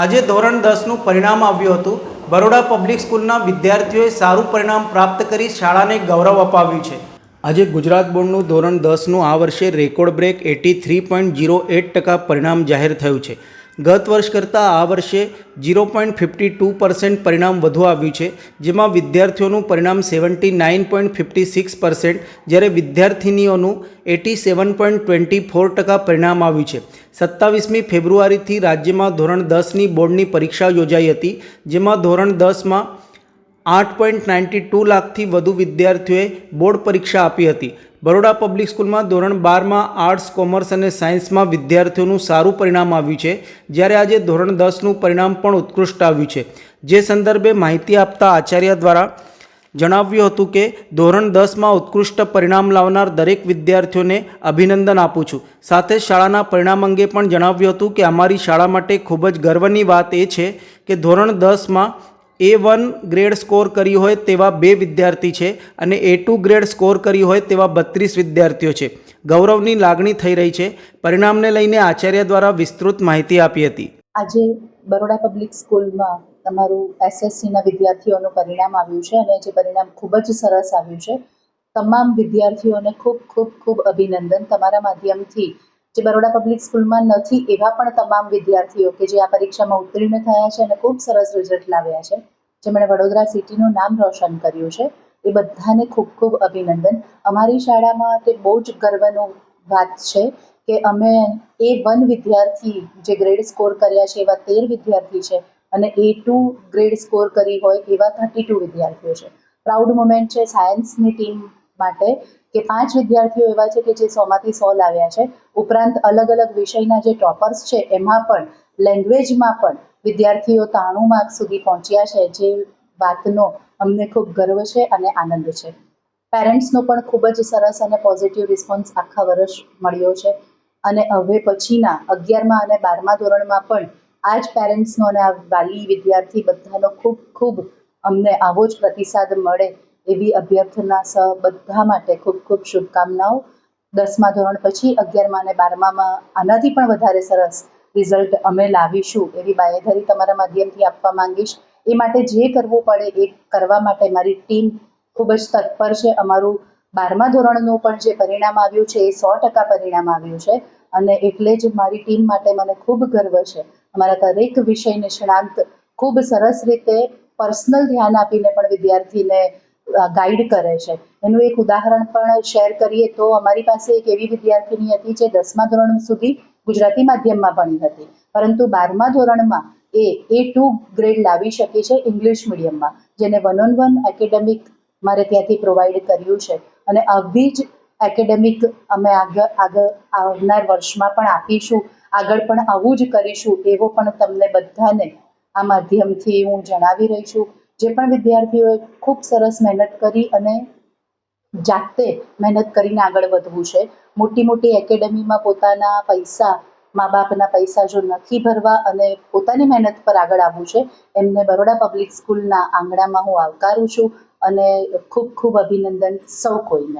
આજે ધોરણ દસનું પરિણામ આવ્યું હતું. બરોડા પબ્લિક સ્કૂલના વિદ્યાર્થીઓએ સારું પરિણામ પ્રાપ્ત કરી શાળાને ગૌરવ અપાવ્યું છે. આજે ગુજરાત બોર્ડનું ધોરણ દસનું આ વર્ષે record break eighty three point zero eight ટકા પરિણામ જાહેર થયું છે. ગત વર્ષ કરતાં આ વર્ષે zero point fifty two percent પરિણામ વધુ આવ્યું છે, જેમાં વિદ્યાર્થીઓનું પરિણામ seventy nine point fifty six percent, જ્યારે વિદ્યાર્થિનીઓનું eighty seven point twenty four ટકા પરિણામ આવ્યું છે. સત્તાવીસમી ફેબ્રુઆરીથી રાજ્યમાં ધોરણ દસની બોર્ડની પરીક્ષા યોજાઈ હતી, જેમાં ધોરણ દસમાં આઠ પોઈન્ટ નાઇન્ટી ટુ લાખથી વધુ વિદ્યાર્થીઓએ બોર્ડ પરીક્ષા આપી હતી. બરોડા પબ્લિક સ્કૂલમાં ધોરણ બારમાં આર્ટ્સ, કોમર્સ અને સાયન્સમાં વિદ્યાર્થીઓનું સારું પરિણામ આવ્યું છે, જ્યારે આજે ધોરણ દસનું પરિણામ પણ ઉત્કૃષ્ટ આવ્યું છે. જે સંદર્ભે માહિતી આપતા આચાર્ય દ્વારા જણાવ્યું હતું કે, ધોરણ દસમાં ઉત્કૃષ્ટ પરિણામ લાવનાર દરેક વિદ્યાર્થીઓને અભિનંદન આપું છું. સાથે શાળાના પરિણામ અંગે પણ જણાવ્યું હતું કે, અમારી શાળા માટે ખૂબ જ ગર્વની વાત એ છે કે, ધોરણ દસમાં એ વન ગ્રેડ સ્કોર કરી હોય તેવા બે વિદ્યાર્થી છે અને એ ટુ ગ્રેડ સ્કોર કરી હોય તેવા બત્રીસ વિદ્યાર્થીઓ છે. ગૌરવની લાગણી થઈ રહી છે. પરિણામને લઈને આચાર્ય દ્વારા વિસ્તૃત માહિતી આપી હતી. આજે બરોડા પબ્લિક સ્કૂલમાં તમારું એસએસસીના વિદ્યાર્થીઓનું પરિણામ આવ્યું છે અને જે પરિણામ ખૂબ જ સરસ આવ્યું છે. તમામ વિદ્યાર્થીઓને ખૂબ ખૂબ ખૂબ અભિનંદન. તમારા માધ્યમથી જે બરોડા પબ્લિક સ્કૂલમાં નથી એવા પણ તમામ વિદ્યાર્થીઓ કે જે આ પરીક્ષામાં ઉત્તીર્ણ થયા છે અને ખૂબ સરસ રિઝલ્ટ લાવ્યા છે, જેમણે વડોદરા સિટીનું નામ રોશન કર્યું છે, એ બધાને ખૂબ ખૂબ અભિનંદન. અમારી શાળામાં તે બહુ જ ગર્વનો વાત છે કે અમે એ વન વિદ્યાર્થી જે ગ્રેડ સ્કોર કર્યા છે, એવા તેર વિદ્યાર્થી છે અને એ ટુ ગ્રેડ સ્કોર કરી હોય એવા થર્ટી ટુ વિદ્યાર્થીઓ છે. પ્રાઉડ મુમેન્ટ છે સાયન્સની ટીમ માટે કે પાંચ વિદ્યાર્થીઓ એવા છે કે જે સોમાંથી સો લાવ્યા છે. ઉપરાંત અલગ અલગ વિષયના જે ટોપર્સ છે, એમાં પણ, લેંગ્વેજમાં પણ વિદ્યાર્થીઓ ત્રાણું માર્ક સુધી પહોંચ્યા છે, જે વાતનો અમને ખૂબ ગર્વ છે અને આનંદ છે. પેરેન્ટ્સનો પણ ખૂબ જ સરસ અને પોઝિટિવ રિસ્પોન્સ આખા વર્ષ મળ્યો છે. અને હવે પછીના અગિયારમા અને બારમા ધોરણમાં પણ આ જ પેરેન્ટ્સનો અને આ વાલી વિદ્યાર્થી બધાનો ખૂબ ખૂબ અમને આવો જ પ્રતિસાદ મળે એવી અભ્યર્થના સહ બધા માટે ખૂબ ખૂબ શુભકામનાઓ. દસમા ધોરણ પછી અગિયારમા અને બારમામાં આનાથી પણ વધારે સરસ રિઝલ્ટ અમે લાવીશું એવી બાંયધરી તમારા માધ્યમથી આપવા માંગીશ. એ માટે જે કરવું પડે એ કરવા માટે મારી ટીમ ખૂબ જ તત્પર છે. અમારું બારમા ધોરણનું પણ જે પરિણામ આવ્યું છે એ સો ટકા પરિણામ આવ્યું છે અને એટલે જ મારી ટીમ માટે મને ખૂબ ગર્વ છે. અમારા દરેક વિષય નિષ્ણાંત ખૂબ સરસ રીતે પર્સનલ ધ્યાન આપીને પણ વિદ્યાર્થીને ગાઈડ કરે છે. એનું એક ઉદાહરણ પણ શેર કરીએ તો અમારી પાસે એક એવી વિદ્યાર્થીની હતી જે દસમા ધોરણ સુધી ગુજરાતી માધ્યમમાં ભણી હતી. પરંતુ બારમા ધોરણમાં એ એ ટુ ગ્રેડ લાવી શકી છે ઇંગ્લિશ મીડિયમમાં જેને વન ઓન વન એકેડેમિક મારે ત્યાંથી પ્રોવાઈડ કર્યું છે. અને આવી જ એકેડેમિક અમે આગળ આગળ આવનાર વર્ષમાં પણ આપીશું. આગળ પણ આવું જ કરીશું એવો પણ તમને બધાને આ માધ્યમથી હું જણાવી રહી છું. જે પણ વિદ્યાર્થીઓએ ખૂબ સરસ મહેનત કરી અને જાતે મહેનત કરીને આગળ વધવું છે. મોટી મોટી એકેડમીમાં પોતાના પૈસા મા બાપના પૈસા જો નથી ભરવા અને પોતાની મહેનત પર આગળ આવવું છે, એમને બરોડા પબ્લિક સ્કૂલના આંગણામાં હું આવકારું છું અને ખૂબ ખૂબ અભિનંદન સૌ કોઈને.